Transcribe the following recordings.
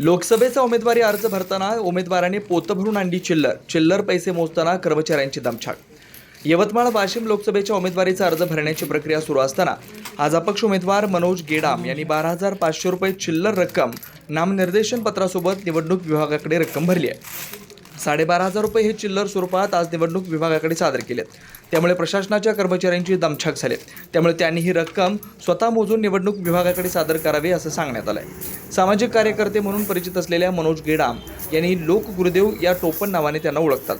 लोकसभेचा उमेदवारी अर्ज भरताना उमेदवाराने पोतं भरून आणली चिल्लर. चिल्लर पैसे मोजताना कर्मचाऱ्यांची दमछाक. यवतमाळ वाशिम लोकसभेच्या उमेदवारीचा अर्ज भरण्याची प्रक्रिया सुरू असताना आज अपक्ष उमेदवार मनोज गेडाम यांनी बारा हजार पाचशे रुपये चिल्लर रक्कम नामनिर्देशन पत्रासोबत निवडणूक विभागाकडे रक्कम भरली आहे. साडेबारा हजार रुपये हे चिल्लर स्वरूपात आज निवडणूक विभागाकडे सादर केले. त्यामुळे प्रशासनाच्या कर्मचाऱ्यांची दमछाक झाली. त्यामुळे त्यांनी ही रक्कम स्वतः मोजून निवडणूक विभागाकडे सादर करावी असं सांगण्यात आलंय. सामाजिक कार्यकर्ते म्हणून परिचित असलेल्या मनोज गेडाम यांनी लोक गुरुदेव या टोपण नावाने त्यांना ओळखतात.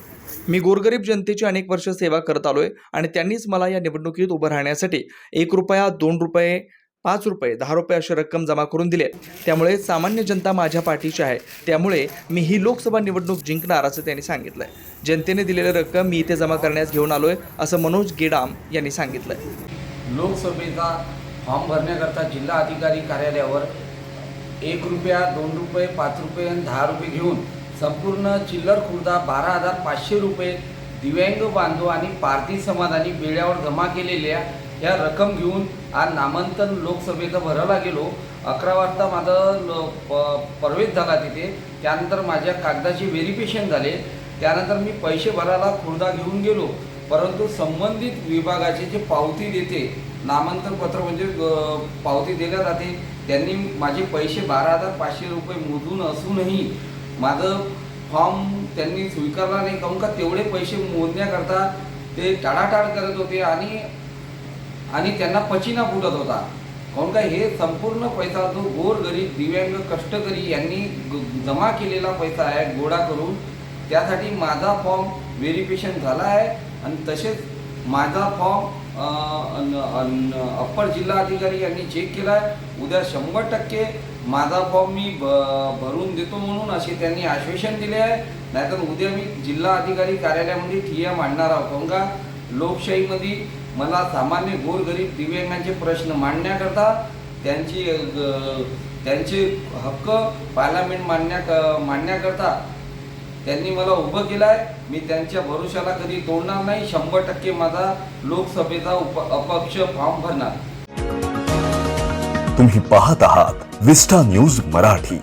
मी गोरगरीब जनतेची अनेक वर्ष सेवा करत आलोय आणि त्यांनीच मला या निवडणुकीत उभं राहण्यासाठी एक रुपया दोन रुपये पाच रुपये दहा रुपये अशी रक्कम जमा करून दिले त्यामुळे सामान्य जनता माझ्या पाठीची आहे. त्यामुळे मी ही लोकसभा निवडणूक जिंकणार असं त्यांनी सांगितलंय. जनतेने दिलेली रक्कम मी इथे जमा करण्यास घेऊन आलोय असं मनोज गेडाम यांनी सांगितलं लोकसभेचा फॉर्म भरण्याकरता जिल्हा अधिकारी कार्यालयावर एक रुपया दोन रुपये पाच रुपये आणि दहा रुपये घेऊन संपूर्ण चिल्लर खुर्दा बारा हजार पाचशे रुपये दिव्यांग बांधव आणि पारधी समाजाने वेळ्यावर जमा केलेल्या या रक्कम घेऊन आज नामांकन लोकसभेचं भरायला गेलो. अकरा वाजता माझं ल- प- प्रवेश झाला तिथे. त्यानंतर माझ्या कागदाचे व्हेरिफिकेशन झाले. त्यानंतर मी पैसे भरायला खुर्दा घेऊन गेलो. परंतु संबंधित विभागाचे जे पावती देते नामांकन पत्र म्हणजे पावती दिल्या जाते. त्यांनी माझे पैसे बारा हजार पाचशे रुपये मोजून असूनही माझं फॉर्म त्यांनी स्वीकारला नाही. काहून का तेवढे पैसे मोजण्याकरता ते टाळाटाळ करत होते आणि आणि त्यांना पचिना फुटत होता. काऊन का हे संपूर्ण पैसा जो गोरगरीब दिव्यांग कष्टकरी यांनी ग- जमा केलेला पैसा आहे गोळा करून त्यासाठी माझा फॉर्म व्हेरिफिकेशन झाला आहे आणि तसेच माझा फॉर्म अप्पर जिल्हा अधिकारी यांनी चेक केला आहे. उद्या शंभर टक्के माझा फॉर्म मी भ भरून देतो म्हणून असे त्यांनी आश्वासन दिले आहे. नाहीतर उद्या मी जिल्हा अधिकारी कार्यालयामध्ये ठिय्या मांडणार आहोत. काहून का? लोकशाहीमध्ये मला सामान्य गोरगरीब दिव्यांगांचे प्रश्न मांडण्याकरता त्यांची ग- त्यांचे हक्क पार्लमेंट मांडण्या मांडण्याकरता त्यांनी मला उभं केलं आहे मी त्यांच्या भरोशाला कधी तोडणार नाही. शंभर टक्के माझा लोकसभेचा उप अपक्ष फॉर्म भरणार. तुम्ही पाहत आहात विस्टा न्यूज मराठी.